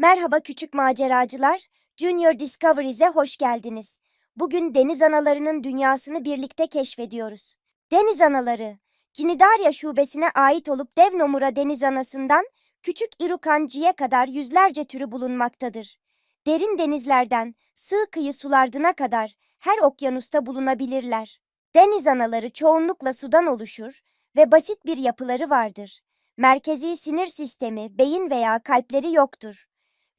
Merhaba küçük maceracılar, Junior Discovery'e hoş geldiniz. Bugün deniz analarının dünyasını birlikte keşfediyoruz. Deniz anaları, Cinidaria şubesine ait olup dev nomura deniz anasından küçük irukanciye kadar yüzlerce türü bulunmaktadır. Derin denizlerden sığ kıyı sulardına kadar her okyanusta bulunabilirler. Deniz anaları çoğunlukla sudan oluşur ve basit bir yapıları vardır. Merkezi sinir sistemi, beyin veya kalpleri yoktur.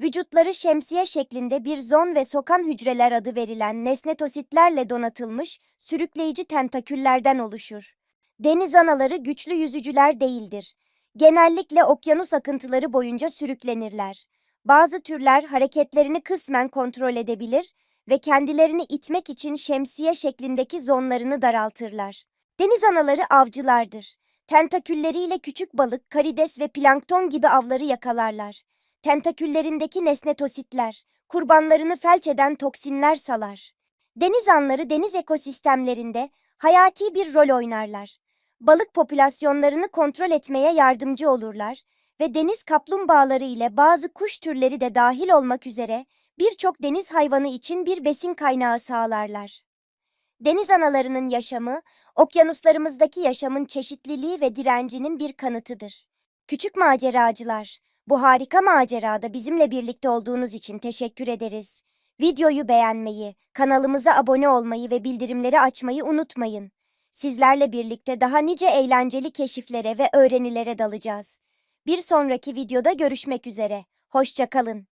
Vücutları şemsiye şeklinde bir zon ve sokan hücreler adı verilen nesnetositlerle donatılmış sürükleyici tentaküllerden oluşur. Deniz anaları güçlü yüzücüler değildir. Genellikle okyanus akıntıları boyunca sürüklenirler. Bazı türler hareketlerini kısmen kontrol edebilir ve kendilerini itmek için şemsiye şeklindeki zonlarını daraltırlar. Deniz anaları avcılardır. Tentakülleriyle küçük balık, karides ve plankton gibi avları yakalarlar. Tentaküllerindeki nesnetositler, kurbanlarını felç eden toksinler salar. Deniz anları deniz ekosistemlerinde hayati bir rol oynarlar. Balık popülasyonlarını kontrol etmeye yardımcı olurlar ve deniz kaplumbağaları ile bazı kuş türleri de dahil olmak üzere birçok deniz hayvanı için bir besin kaynağı sağlarlar. Deniz analarının yaşamı, okyanuslarımızdaki yaşamın çeşitliliği ve direncinin bir kanıtıdır. Küçük maceracılar, bu harika macerada bizimle birlikte olduğunuz için teşekkür ederiz. Videoyu beğenmeyi, kanalımıza abone olmayı ve bildirimleri açmayı unutmayın. Sizlerle birlikte daha nice eğlenceli keşiflere ve öğrenilere dalacağız. Bir sonraki videoda görüşmek üzere. Hoşça kalın.